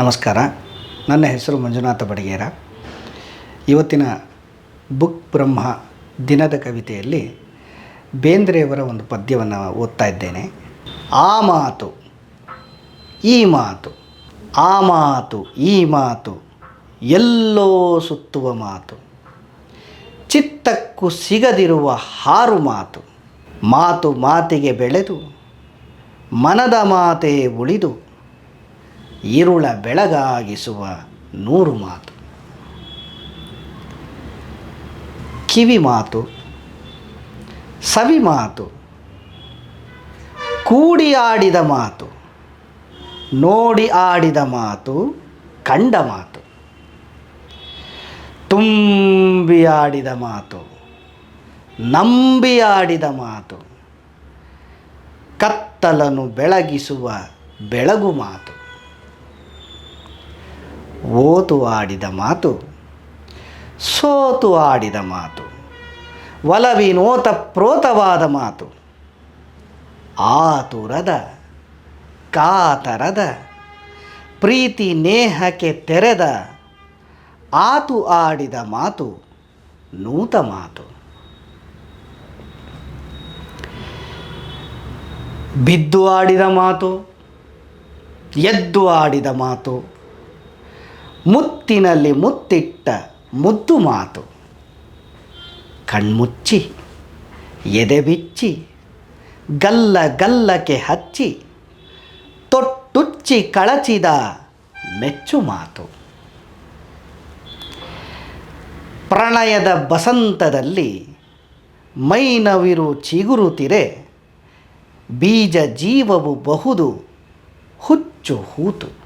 ನಮಸ್ಕಾರ. ನನ್ನ ಹೆಸರು ಮಂಜುನಾಥ ಬಡಗೇರ. ಇವತ್ತಿನ ಬುಕ್ ಬ್ರಹ್ಮ ದಿನದ ಕವಿತೆಯಲ್ಲಿ ಬೇಂದ್ರೆಯವರ ಒಂದು ಪದ್ಯವನ್ನು ಓದ್ತಾ ಇದ್ದೇನೆ. ಆ ಮಾತು, ಈ ಮಾತು, ಆ ಮಾತು, ಈ ಮಾತು, ಎಲ್ಲೋ ಸುತ್ತುವ ಮಾತು, ಚಿತ್ತಕ್ಕೂ ಸಿಗದಿರುವ ಹಾರು ಮಾತು ಮಾತು ಮಾತಿಗೆ ಬೆಳೆದು, ಮನದ ಮಾತೇ ಉಳಿದು ಇರುಳ ಬೆಳಗಾಗಿಸುವ ನೂರು ಮಾತು. ಕಿವಿ ಮಾತು, ಸವಿ ಮಾತು, ಕೂಡಿ ಆಡಿದ ಮಾತು, ನೋಡಿ ಆಡಿದ ಮಾತು, ಕಂಡ ಮಾತು, ತುಂಬಿ ಆಡಿದ ಮಾತು, ನಂಬಿ ಆಡಿದ ಮಾತು, ಕತ್ತಲನ್ನು ಬೆಳಗಿಸುವ ಬೆಳಗು ಮಾತು. ಓತು ಆಡಿದ ಮಾತು, ಸೋತು ಆಡಿದ ಮಾತು ಒಲವಿನೋತ ಪ್ರೋತವಾದ ಮಾತು, ಆತುರದ, ಕಾತರದ, ಪ್ರೀತಿ ನೇಹಕ್ಕೆ ತೆರೆದ, ಆತು ಆಡಿದ ಮಾತು, ನೂತ ಮಾತು. ಬಿದ್ದು ಆಡಿದ ಮಾತು, ಎದ್ದು ಆಡಿದ ಮಾತು ಮುತ್ತಿನಲ್ಲಿ ಮುತ್ತಿಟ್ಟ ಮುದ್ದು ಮಾತು. ಕಣ್ಮುಚ್ಚಿ ಎದೆ ಬಿಚ್ಚಿ ಗಲ್ಲ ಗಲ್ಲಕ್ಕೆ ಹಚ್ಚಿ, ತೊಟ್ಟುಚ್ಚಿ ಕಳಚಿದ ಮೆಚ್ಚು ಮಾತು. ಪ್ರಣಯದ ಬಸಂತದಲ್ಲಿ ಮೈನವಿರು ಚಿಗುರುತಿರೆ ಬೀಜ ಜೀವವು ಬಹುದು ಹುಚ್ಚು ಹೂತು.